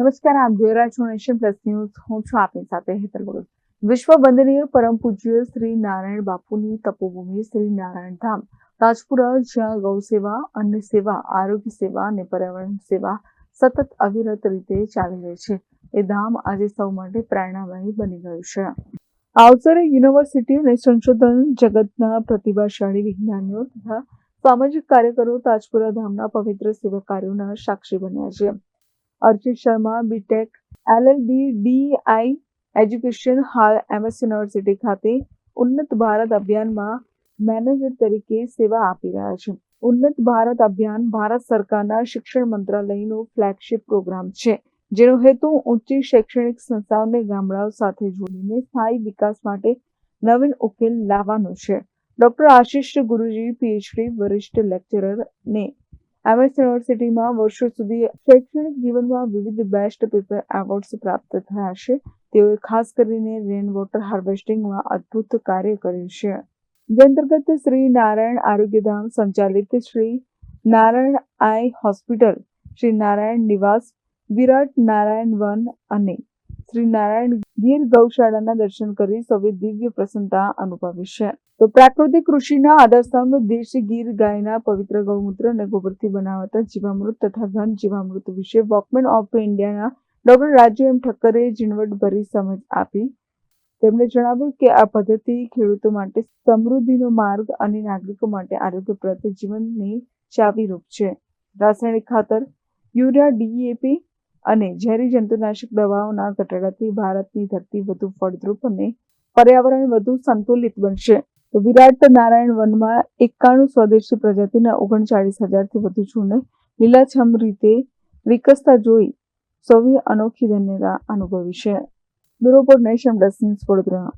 નમસ્કાર, આપ જોઈ રહ્યા છો નેશન પ્લસ ન્યૂઝ. હું છું આપની સાથે હેતલ વગર વિશ્વ વંદનીય પરમ પૂજ્ય શ્રી નારાયણ બાપુની તપોભૂમિ શ્રી નારાયણ ધામ. રાજપુરા જ્યાં ગૌ સેવા, અન્ન સેવા, આરોગ્ય સેવા અને પર્યાવરણ સેવા સતત અવિરત રીતે ચાલી રહી છે. એ ધામ આજે સૌ માટે પ્રેરણાદાયી બની ગયું છે. આ અવસરે યુનિવર્સિટી અને સંશોધન જગતના પ્રતિભાશાળી વિજ્ઞાનીઓ તથા સામાજિક કાર્યકરો તાજપુરા ધામના પવિત્ર સેવા કાર્યોના સાક્ષી બન્યા છે. Archit Sharma BTech LLB DI education હાલ એમએસ યુનિવર્સિટી ખાતે ઉન્નત ભારત અભિયાનમાં મેનેજર તરીકે સેવા આપી રહ્યા છે. ઉન્નત ભારત અભિયાન ભારત સરકારના શિક્ષણ મંત્રાલયનો ફ્લેગશિપ પ્રોગ્રામ છે, જેનો હેતુ ઊંચી શૈક્ષણિક સંસ્થાઓને ગામડાઓ સાથે જોડીને સ્થાયી વિકાસ માટે નવીન ઉકેલ લાવવાનો છે. ડોક્ટર આશિષ ગુરુજી પીએચડી વરિષ્ઠ લેક્ચરર ને એમએસ યુનિવર્સિટીમાં વર્ષો સુધી શૈક્ષણિક જીવનમાં વિવિધ બેસ્ટ પેપર એવોર્ડ્સ પ્રાપ્ત થયા છે. તેઓએ ખાસ કરીને રેન વોટર હાર્વેસ્ટિંગમાં અદ્ભુત કાર્ય કર્યું છે. જે અંતર્ગત શ્રી નારાયણ આરોગ્યધામ સંચાલિત Shri Narayan eye hospital, Shri Narayan Niwas, Virat Narayan one અને શ્રી નારાયણ ગીર ગૌશાળાના દર્શન કરી સૌએ દિવ્ય પ્રસન્નતા અનુભવી છે. તો પ્રાકૃતિક કૃષિના આધારસ્તંભ દેશી ગીર ગાયના પવિત્ર ગૌમૂત્ર અને ગોબરથી બનાવાતા જીવામૃત તથા ઘન જીવામૃત વિશે વોકમેન ઓફ ઇન્ડિયાના ડોક્ટર રાજુ એમ ઠક્કરે ઝીણવટભરી સમજ આપી. તેમણે જણાવ્યું કે આ પદ્ધતિ ખેડૂતો માટે સમૃદ્ધિનો માર્ગ અને નાગરિકો માટે આરોગ્યપ્રદ જીવનની ચાવીરૂપ છે. રાસાયણિક ખાતર, યુરિયા ડીએપી અને ઝેરી જંતુનાશક દવાઓના ઘટાડાથી ભારતની ધરતી વધુ ફળદ્રુપ અને પર્યાવરણ વધુ સંતુલિત બનશે. તો વિરાટ નારાયણ વનમાં એકાણું સ્વદેશી પ્રજાતિના ઓગણચાળીસ હજારથી વધુ છોડને લીલાછમ રીતે વિકસતા જોઈ સૌએ અનોખી ધન્યતા અનુભવી છે. Bureau report nation plus Vadodara.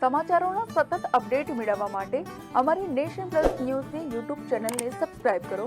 સમાચારોનો સતત અપડેટ મેળવવા માટે અમારી નેશન પ્લસ ન્યૂઝની યુટ્યુબ ચેનલને સબસ્ક્રાઇબ કરો.